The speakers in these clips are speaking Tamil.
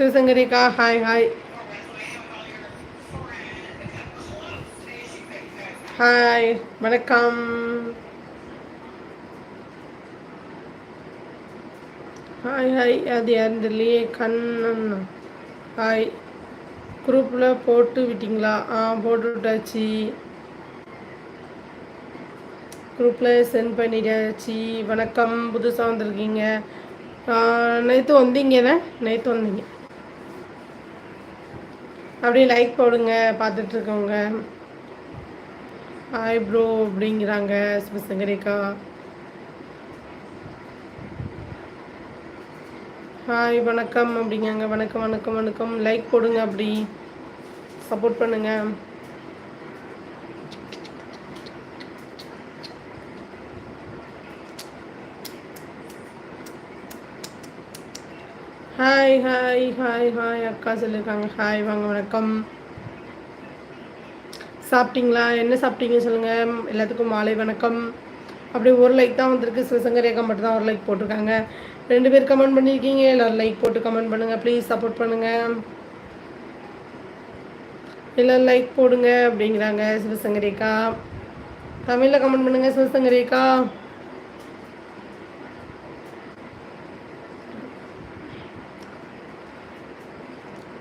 சிவசங்கரிக்கா ஹாய் ஹாய். ஹாய் வணக்கம். Hi hi. அது யாருன்னு தெரியலையே கண்ணன். ஹாய். குரூப்பில் போட்டு விட்டிங்களா? ஆ போட்டுவிட்டாச்சு குரூப்பில் சென்ட் பண்ணிட்டாச்சு. வணக்கம். புதுசாக வந்திருக்கீங்க. நேற்று வந்தீங்கண்ணே நேற்று வந்தீங்க. அப்படியே லைக் போடுங்க பார்த்துட்ருக்கோங்க ஹாய் ப்ரோ அப்படிங்கிறாங்க சிவசங்கரேக்கா. ஹாய் வணக்கம் அப்படிங்காங்க வணக்கம் வணக்கம் வணக்கம். லைக் போடுங்க அப்படி. சப்போர்ட் பண்ணுங்கள் ஹாய் ஹாய் ஹாய் ஹாய் அக்கா சொல்லியிருக்காங்க. ஹாய் வாங்க வணக்கம். சாப்பிட்டீங்களா? என்ன சாப்பிட்டீங்க சொல்லுங்கள் எல்லாத்துக்கும் மாலை வணக்கம். அப்படி ஒரு லைக் தான் வந்திருக்கு. சிவசங்கர் ஏக்கா மட்டும் தான் ஒரு லைக் போட்டிருக்காங்க. ரெண்டு பேர் கமெண்ட் பண்ணியிருக்கீங்க எல்லோரும் லைக் போட்டு கமெண்ட் பண்ணுங்கள் ப்ளீஸ் சப்போர்ட் பண்ணுங்கள் எல்லோரும் லைக் போடுங்க அப்படிங்கிறாங்க சிவசங்கரேக்கா தமிழில் கமெண்ட் பண்ணுங்கள் சிவசங்கரேக்கா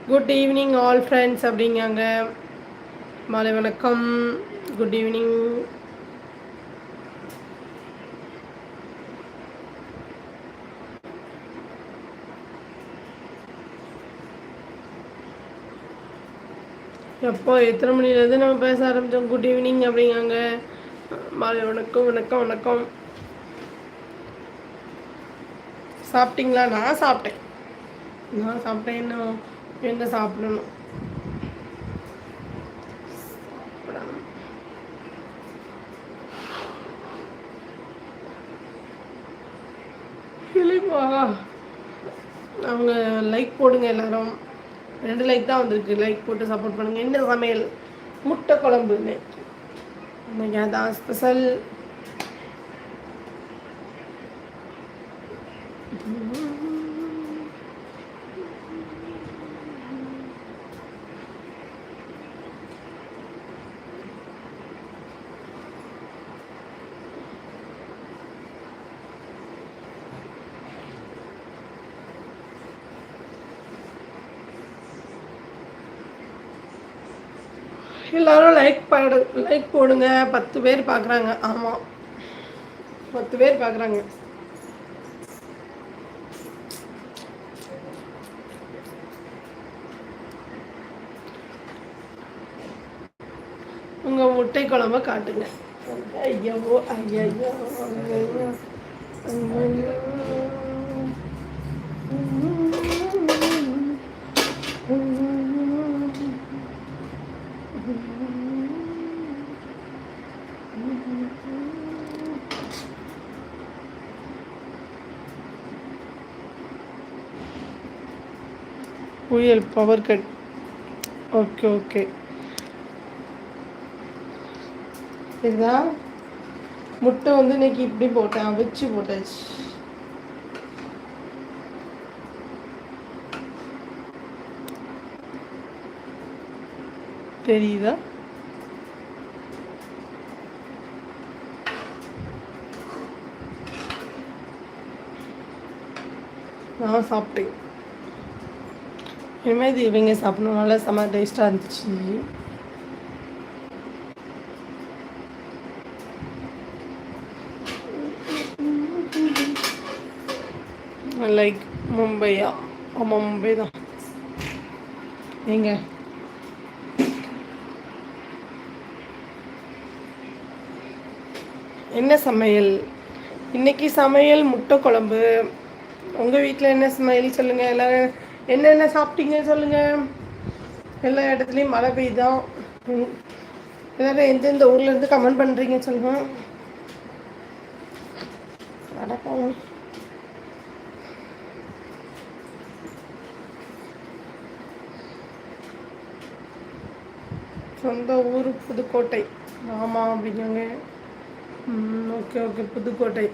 குட் ஈவினிங் ஆல் ஃப்ரெண்ட்ஸ் அப்படிங்காங்க. மாலை வணக்கம். குட் ஈவினிங் எப்போ எத்தனை மணிலேருந்து நம்ம பேச ஆரம்பித்தோம் குட் ஈவினிங் அப்படிங்காங்க. மாலை வணக்கம் வணக்கம் வணக்கம். சாப்பிட்டீங்களா? நான் சாப்பிட்டேன். நான் சாப்பிட்டேன். இன்னும் எங்கே சாப்பிடணும். அவங்க லைக் போடுங்க எல்லாரும். ரெண்டு லைக் தான் வந்திருக்கு. லைக் போட்டு சப்போர்ட் பண்ணுங்கள் என்ன சமையல்? முட்டை குழம்புன்னு. இன்னைக்கு அதான் ஸ்பெஷல் எல்லாரும் லைக் பாடு லைக் போடுங்க. பத்து பேர் பார்க்குறாங்க ஆமாம் பத்து பேர் பார்க்குறாங்க உங்கள் முட்டை குழம்ப காட்டுங்க. ஐயோ ஐயோ ஐயோ புயல் பவர் கட் ஓகே ஓகே இதுதா முட்டை வந்து இன்னைக்கு இப்படி போட்டேன். அவிச்சு போட்டாச்சு. தெரியுதா? நான் சாப்பிட்டேன். இனிமேல் இது இவங்க சாப்பிடணுனால செம்ம டேஸ்ட்டாக இருந்துச்சு. லைக் மும்பையா ஆமாம் மும்பை தான். எங்க? என்ன சமையல்? இன்னைக்கு சமையல் முட்டை குழம்பு. உங்கள் வீட்டில் என்ன சமையல் சொல்லுங்கள் எல்லோரும்? என்னென்ன சாப்பிட்டீங்க சொல்லுங்கள் எல்லா இடத்துலையும் மழை பெய்தான் எல்லோரும் எந்தெந்த ஊர்லேருந்து கமெண்ட் பண்ணுறீங்க சொல்லுங்கள் வணக்கம். சொந்த ஊர் புதுக்கோட்டை. ஆமாம் அப்படிங்க ஓகே ஓகே புதுக்கோட்டை.